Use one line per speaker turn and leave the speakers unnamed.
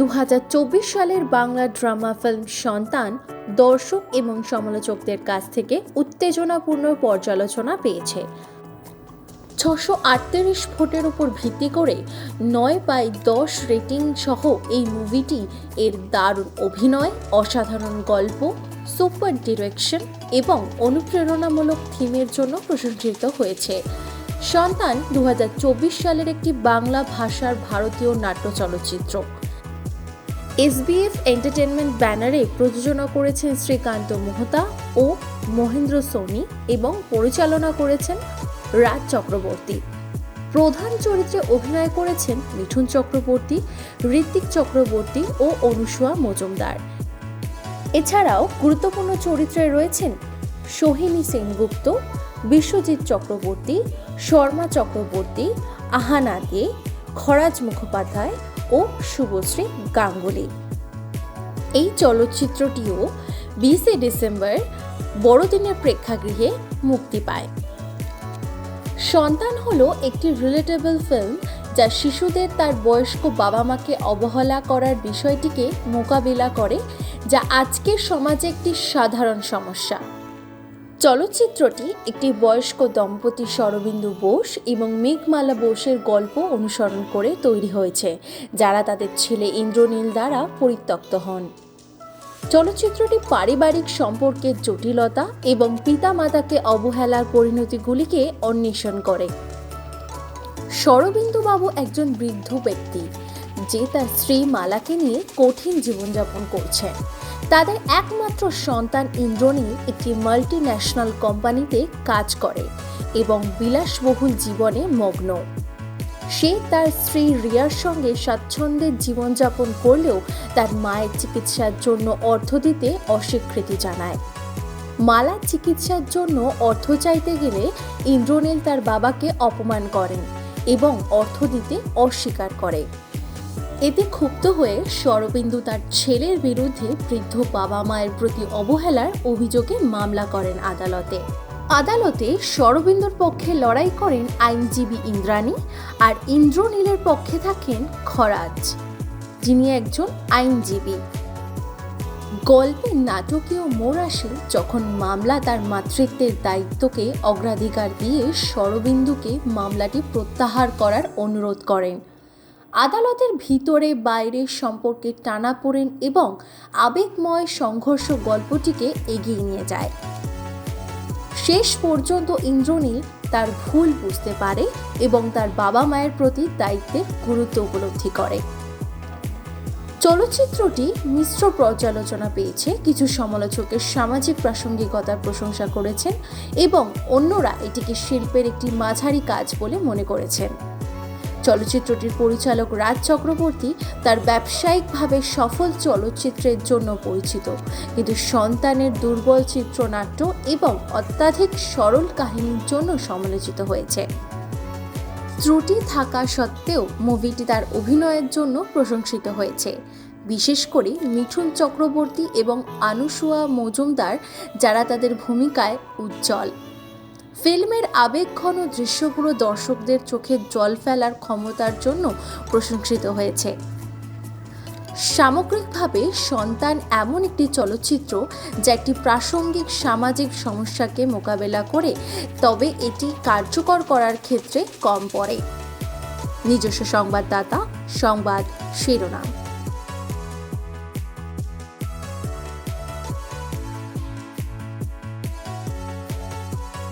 দু হাজার চব্বিশ সালের বাংলা ড্রামা ফিল্ম সন্তান দর্শক এবং সমালোচকদের কাছ থেকে উত্তেজনাপূর্ণ পর্যালোচনা পেয়েছে। ছশো আটত্রিশ ভোটের উপর ভিত্তি করে নয় বাই দশ রেটিং সহ এই মুভিটি এর দারুণ অভিনয়, অসাধারণ গল্প, সুপার ডিরেকশন এবং অনুপ্রেরণামূলক থিমের জন্য প্রশংসিত হয়েছে। সন্তান দু হাজার চব্বিশ সালের একটি বাংলা ভাষার ভারতীয় নাট্য চলচ্চিত্র। এসবিএফ এন্টারটেনমেন্ট ব্যানারে প্রযোজনা করেছেন শ্রীকান্ত মোহতা ও মহেন্দ্র সোনি এবং পরিচালনা করেছেন রাজ চক্রবর্তী। প্রধান চরিত্রে অভিনয় করেছেন মিঠুন চক্রবর্তী ঋত্বিক চক্রবর্তী ও অনুসুয়া মজুমদার। এছাড়াও গুরুত্বপূর্ণ চরিত্রে রয়েছেন সোহিনী সেনগুপ্ত, বিশ্বজিৎ চক্রবর্তী, শর্মা চক্রবর্তী, আহানা দে খরাজ মুখোপাধ্যায় ও শুভশ্রী গাঙ্গুলি। এই চলচ্চিত্রটিও বিশে ডিসেম্বর বড়দিনের প্রেক্ষাগৃহে মুক্তি পায়। সন্তান হলো একটি রিলেটেবল ফিল্ম যা শিশুদের তার বয়স্ক বাবা মাকে অবহেলা করার বিষয়টিকে মোকাবিলা করে, যা আজকের সমাজে একটি সাধারণ সমস্যা। চলচ্চিত্রটি একটি বয়স্ক দম্পতি শরবিন্দু বোস এবং মেঘমালা বোসের গল্প অনুসরণ করে তৈরি হয়েছে, যারা তাদের ছেলে ইন্দ্রনীল দ্বারা পরিত্যক্ত হন। চলচ্চিত্রটি পারিবারিক সম্পর্কের জটিলতা এবং পিতামাতাকে অবহেলার পরিণতিগুলিকে অন্বেষণ করে। শরবিন্দুবাবু একজন বৃদ্ধ ব্যক্তি, যে তার স্ত্রী মালাকে নিয়ে কঠিন জীবনযাপন করছেন তাদের একমাত্র সন্তান ইন্দ্রনীল একটি মাল্টি ন্যাশনাল কোম্পানিতে কাজ করে এবং বিলাসবহুল জীবনে মগ্ন। সে তার স্ত্রী রিয়ার সঙ্গে স্বাচ্ছন্দ্যের জীবনযাপন করলেও তার মায়ের চিকিৎসার জন্য অর্থ দিতে অস্বীকৃতি জানায়। মালা চিকিৎসার জন্য অর্থ চাইতে গেলে ইন্দ্রনীল তার বাবাকে অপমান করেন এবং অর্থ দিতে অস্বীকার করে। এতে ক্ষুব্ধ হয়ে শরবিন্দু তার ছেলের বিরুদ্ধে বৃদ্ধ বাবা মায়ের প্রতি অবহেলার অভিযোগে মামলা করেন আদালতে। আদালতে শরবিন্দুর পক্ষে লড়াই করেন আইনজীবী ইন্দ্রাণী আর ইন্দ্রনীলের পক্ষে থাকেন খরাজ, যিনি একজন আইনজীবী। গল্পের নাটকীয় মোড় আসে যখন মামলা তার মাতৃত্বের দায়িত্বকে অগ্রাধিকার দিয়ে শরবিন্দুকে মামলাটি প্রত্যাহার করার অনুরোধ করেন আদালতের ভিতরে বাইরে সম্পর্কে টানাপোড়েন এবং আবেগময় সংঘর্ষ গল্পটিকে এগিয়ে নিয়ে যায়। শেষ পর্যন্ত ইন্দ্রনীল তার ভুল বুঝতে পারে এবং তার বাবা মায়ের প্রতি দায়িত্বের গুরুত্ব উপলব্ধি করে। চলচ্চিত্রটি মিশ্র পর্যালোচনা পেয়েছে, কিছু সমালোচকের সামাজিক প্রাসঙ্গিকতার প্রশংসা করেছেন এবং অন্যরা এটিকে শিল্পের একটি মাঝারি কাজ বলে মনে করেছেন। চলচ্চিত্রটির পরিচালক রাজ চক্রবর্তী তার ব্যবসায়িকভাবে সফল চলচ্চিত্রের জন্য পরিচিত। কিন্তু সন্তানের দুর্বল চিত্রনাট্য এবং অত্যাধিক সরল কাহিনীর জন্য সমালোচিত হয়েছে। ত্রুটি থাকা সত্ত্বেও মুভিটি তার অভিনয়ের জন্য প্রশংসিত হয়েছে। বিশেষ করে মিঠুন চক্রবর্তী এবং আনুসুয়া মজুমদার, যারা তাদের ভূমিকায় উজ্জ্বল। ফিল্মের আবেগঘন দৃশ্যগুলো দর্শকদের চোখে জল ফেলার ক্ষমতার জন্য প্রশংসিত হয়েছে। সামগ্রিকভাবে, সন্তান এমন একটি চলচ্চিত্র যা একটি প্রাসঙ্গিক সামাজিক সমস্যাকে মোকাবেলা করে, তবে এটি কার্যকর করার ক্ষেত্রে কম পড়ে। নিজস্ব সংবাদদাতা, সংবাদ শিরোনাম।